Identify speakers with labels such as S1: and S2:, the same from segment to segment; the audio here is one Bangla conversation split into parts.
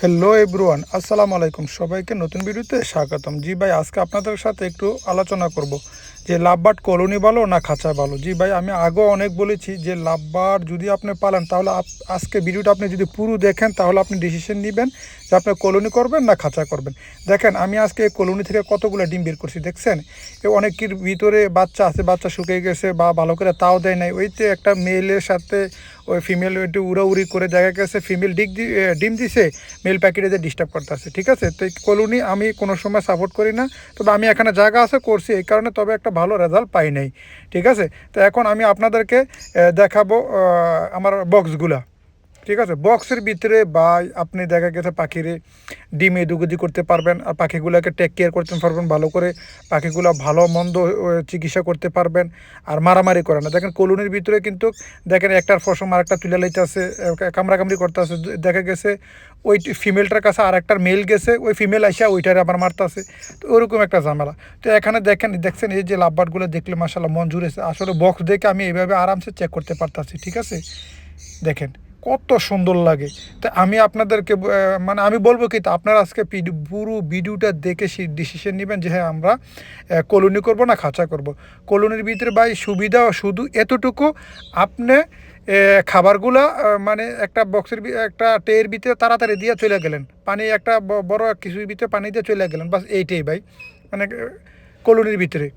S1: হ্যালো এভরিওয়ান আসসালামু আলাইকুম। সবাইকে নতুন ভিডিওতে স্বাগতম। জি ভাই, আজকে আপনাদের সাথে একটু আলোচনা করব যে লাভবার্ড কলোনি ভালো না খাঁচা ভালো? জি ভাই, আমি আগেও অনেক বলেছি যে লাভবার্ড যদি আপনি পালেন, তাহলে আজকে ভিডিওটা আপনি যদি পুরো দেখেন, তাহলে আপনি ডিসিশন নেবেন যে আপনি কলোনি করবেন না খাঁচা করবেন। দেখেন, আমি আজকে এই কলোনি থেকে কতগুলো ডিম বের করছি, দেখছেন? এ অনেকের ভিতরে বাচ্চা আছে, বাচ্চা শুকিয়ে গেছে বা ভালো করে তাও দেয় নাই। ওইতে একটা মেলের সাথে ওই ফিমেল একটু উড়াউড়ি করে দেখা গেছে ফিমেল দি- ডিম দিছে মেল প্যাকেটে ডিস্টার্ব করতেছে, ঠিক আছে? তো কলোনি আমি কোনো সময় সাপোর্ট করি না, তবে আমি এখানে জায়গা আছে করছি, এই কারণে তবে একটা ভালো রেজাল্ট পাই নাই, ঠিক আছে? তো এখন আমি আপনাদেরকে দেখাবো আমার বক্সগুলা ঠিক আছে? বক্সের ভিতরে বা আপনি দেখা গেছে পাখিরে ডিমে দুগুদি করতে পারবেন আর পাখিগুলোকে টেক কেয়ার করতে পারবেন, ভালো করে পাখিগুলো ভালো মন্দ চিকিৎসা করতে পারবেন আর মারামারি করে না। দেখেন কলোনির ভিতরে কিন্তু দেখেন একটার ফসম আর একটা তুলে লাইতে আছে কামড়াকামড়ি করতে আছে। দেখা গেছে ওই ফিমেলটার কাছে আর একটার মেল গেছে, ওই ফিমেল আইসা ওইটারে আবার মারতে আছে। তো ওরকম একটা ঝামেলা। তো এখানে দেখেন, দেখছেন এই যে লাভবার্ডগুলো দেখলে মাসাল্লাহ মন জুড়েছে। আসলে বক্স দেখে আমি এইভাবে আরামসে চেক করতে পারতাছি, ঠিক আছে? দেখেন। কত সুন্দর লাগে। তা আমি আপনাদেরকে মানে আমি বলব কি, তা আপনারা আজকে পুরো ভিডিওটা দেখে ডিসিশন নেবেন যে হ্যাঁ আমরা কলোনি করব না খাঁচা করব। কলোনির ভিতরে ভাই সুবিধা শুধু এতটুকু, আপনি খাবারগুলা মানে একটা বক্সের একটা টের ভিতরে তাড়াতাড়ি দিয়ে চলে গেলেন। পানি একটা বড় কিছুর ভিতরে পানি দিয়ে চলে গেলেন। বাস এইটাই ভাই মানে কলোনির ভিতরে।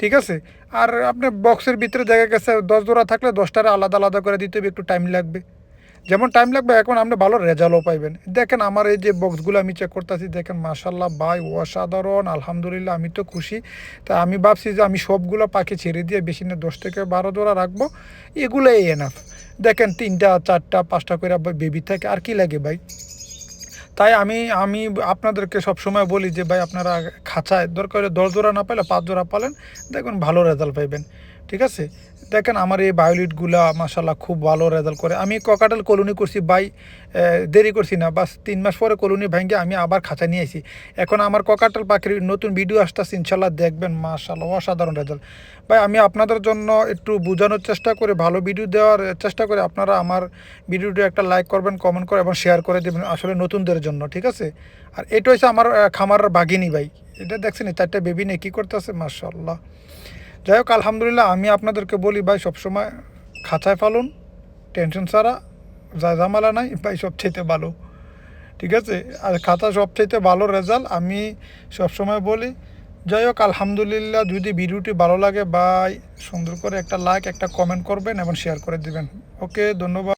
S1: ঠিক আছে? আর আপনি বক্সের ভিতরে দেখা গেছে দশ জোড়া থাকলে দশটারে আলাদা আলাদা করে দিতে হবে, একটু টাইম লাগবে। যেমন টাইম লাগবে, এখন আপনি ভালো রেজাল্টও পাইবেন। দেখেন আমার এই যে বক্সগুলো আমি চেক করতেছি, দেখেন মাশাল্লাহ ভাই, অসাধারণ, আলহামদুলিল্লাহ, আমি তো খুশি। তা আমি ভাবছি যে আমি সবগুলো পাখি ছেড়ে দিয়ে বেশি না, দশ থেকে বারো জোড়া রাখব। এগুলোই এনাফ দেখেন তিনটা, চারটা, পাঁচটা করে বেবি থাকে, আর কি লাগে ভাই? তাই আমি আমি আপনাদেরকে সবসময় বলি যে, ভাই, আপনারা খাঁচায় দরকার হলে দশ জোড়া না পাইলে পাঁচ জোড়া পালেন, দেখুন ভালো রেজাল্ট পাইবেন। ঠিক আছে? দেখেন আমার এই বায়োলিটগুলা মাসাল্লাহ খুব ভালো রেজাল্ট করে। আমি ককাটাল কলোনি করছি বাই দেরি করছি না। বাস তিন মাস পরে কলোনি ভেঙে আমি আবার খাঁচা নিয়ে আসি এখন আমার ককাটাল পাখির নতুন ভিডিও আসতেছে ইনশাল্লাহ দেখবেন মাসাল্লাহ অসাধারণ রেজাল্ট ভাই, আমি আপনাদের জন্য একটু বোঝানোর চেষ্টা করে, ভালো ভিডিও দেওয়ার চেষ্টা করে আপনারা আমার ভিডিওটা একটা লাইক করবেন কমেন্ট করে এবং শেয়ার করে দেবেন। আসলে নতুনদের জন্য, ঠিক আছে? আর এটা হচ্ছে আমার খামার বাঘিনী ভাই। এটা দেখছেন চারটে বেবি নিয়ে কী করতেছে? মাসাল্লাহ যাই হোক, আলহামদুলিল্লাহ, আমি আপনাদেরকে বলি ভাই, সবসময় খাঁচায় ফালুন, টেনশন ছাড়া, যা ঝামেলা নাই, ভাই সবচেয়ে ভালো। ঠিক আছে? আর খাতা সবচেয়ে ভালো রেজাল্ট আমি সবসময় বলি। যাই হোক, আলহামদুলিল্লাহ, যদি ভিডিওটি ভালো লাগে ভাই, সুন্দর করে একটা লাইক একটা কমেন্ট করবেন এবং শেয়ার করে দিবেন। ওকে, ধন্যবাদ।